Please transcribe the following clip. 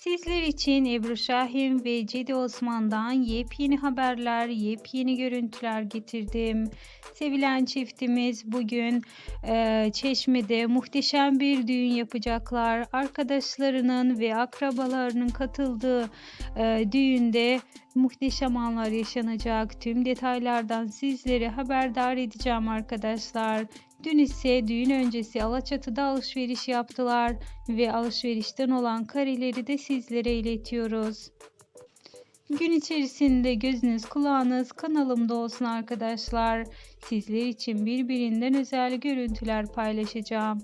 Sizler için Ebru Şahin ve Cedi Osman'dan yepyeni haberler, yepyeni görüntüler getirdim. Sevilen çiftimiz bugün e, Çeşme'de muhteşem bir düğün yapacaklar. Arkadaşlarının ve akrabalarının katıldığı e, düğünde muhteşem anlar yaşanacak. Tüm detaylardan sizleri haberdar edeceğim arkadaşlar. Dün ise düğün öncesi Alaçatı'da alışveriş yaptılar ve alışverişten olan kareleri de sizlere iletiyoruz. Gün içerisinde gözünüz kulağınız kanalımda olsun arkadaşlar. Sizler için birbirinden özel görüntüler paylaşacağım.